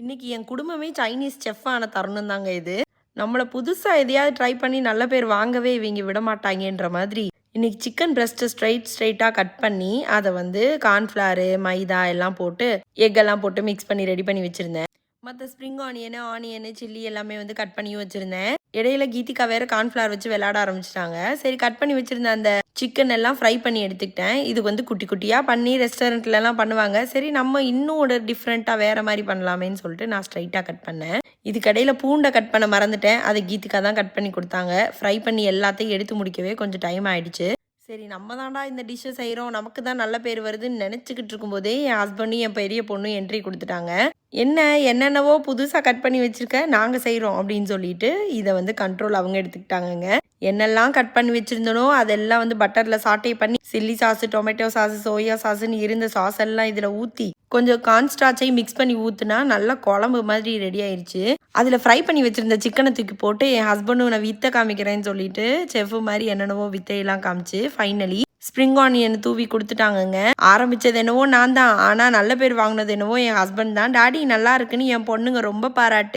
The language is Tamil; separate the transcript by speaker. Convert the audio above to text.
Speaker 1: இன்னைக்கு என் குடும்பமே சைனீஸ் செஃப் ஆன தருணம் தாங்க இது. நம்மளை புதுசாக எதையாவது ட்ரை பண்ணி நல்ல பேர் வாங்கவே இவங்க விட மாட்டாங்கன்ற மாதிரி இன்னைக்கு சிக்கன் பிரஸ்ட்டு ஸ்ட்ரைட் ஸ்ட்ரைட்டாக கட் பண்ணி அதை வந்து கார்ன்ஃப்ளாரு மைதா எல்லாம் போட்டு எக்கெல்லாம் எல்லாம் போட்டு மிக்ஸ் பண்ணி ரெடி பண்ணி வச்சுருந்தேன். மற்ற ஸ்ப்ரிங் ஆனியனு ஆனியனு சில்லி எல்லாமே வந்து கட் பண்ணியும் வச்சுருந்தேன். இடையில கீதிகா வேறு கார்ன்ஃப்ளவர் வச்சு விளாட ஆரம்பிச்சிட்டாங்க. சரி கட் பண்ணி வச்சுருந்த அந்த சிக்கன் எல்லாம் ஃப்ரை பண்ணி எடுத்துக்கிட்டேன். இது வந்து குட்டி குட்டியாக பண்ணி ரெஸ்டாரண்ட்லலாம் பண்ணுவாங்க. சரி நம்ம இன்னும் ஒரு டிஃப்ரெண்ட்டாக வேறு மாதிரி பண்ணலாமேன்னு சொல்லிட்டு நான் ஸ்ட்ரைட்டாக கட் பண்ணேன். இதுக்கடையில் பூண்டை கட் பண்ண மறந்துட்டேன். அதை கீத்துக்காக தான் கட் பண்ணி கொடுத்தாங்க. ஃப்ரை பண்ணி எல்லாத்தையும் எடுத்து முடிக்கவே கொஞ்சம் டைம் ஆகிடுச்சு சரி நம்ம தாண்டா இந்த டிஷ்ஷை செய்கிறோம் நமக்கு தான் நல்ல பேர் வருதுன்னு நினச்சிக்கிட்டு இருக்கும்போதே என் ஹஸ்பண்டும் என் பெரிய பொண்ணும் என்ட்ரி கொடுத்துட்டாங்க. என்ன என்னென்னவோ புதுசாக கட் பண்ணி வச்சிருக்க நாங்கள் செய்கிறோம் அப்படின்னு சொல்லிட்டு இதை வந்து கண்ட்ரோல் அவங்க எடுத்துக்கிட்டாங்கங்க. என்னெல்லாம் கட் பண்ணி வச்சுருந்தனோ அதெல்லாம் வந்து பட்டரில் சாட்டை பண்ணி chilli sauce tomato sauce soya சாஸ்ன்னு இருந்த சாஸ் எல்லாம் இதில் ஊற்றி கொஞ்சம் கான்ஸ்டாச்சை மிக்ஸ் பண்ணி ஊற்றுனா நல்லா குழம்பு மாதிரி ரெடி ஆயிடுச்சு அதில் ஃப்ரை பண்ணி வச்சுருந்த சிக்கனை தூக்கி போட்டு என் ஹஸ்பண்டும் நான் வித்தை காமிக்கிறேன்னு சொல்லிட்டு செஃப் மாதிரி என்னென்னவோ வித்தையெல்லாம் காமிச்சு ஃபைனலி ஸ்ப்ரிங் ஆனியன் தூவி கொடுத்துட்டாங்கங்க. ஆரம்பிச்சது என்னவோ நான் தான் ஆனால் நல்ல பேர் வாங்கினது என்னவோ என் ஹஸ்பண்ட் தான். டாடி நல்லா இருக்குன்னு என் பொண்ணுங்க ரொம்ப பாராட்டு.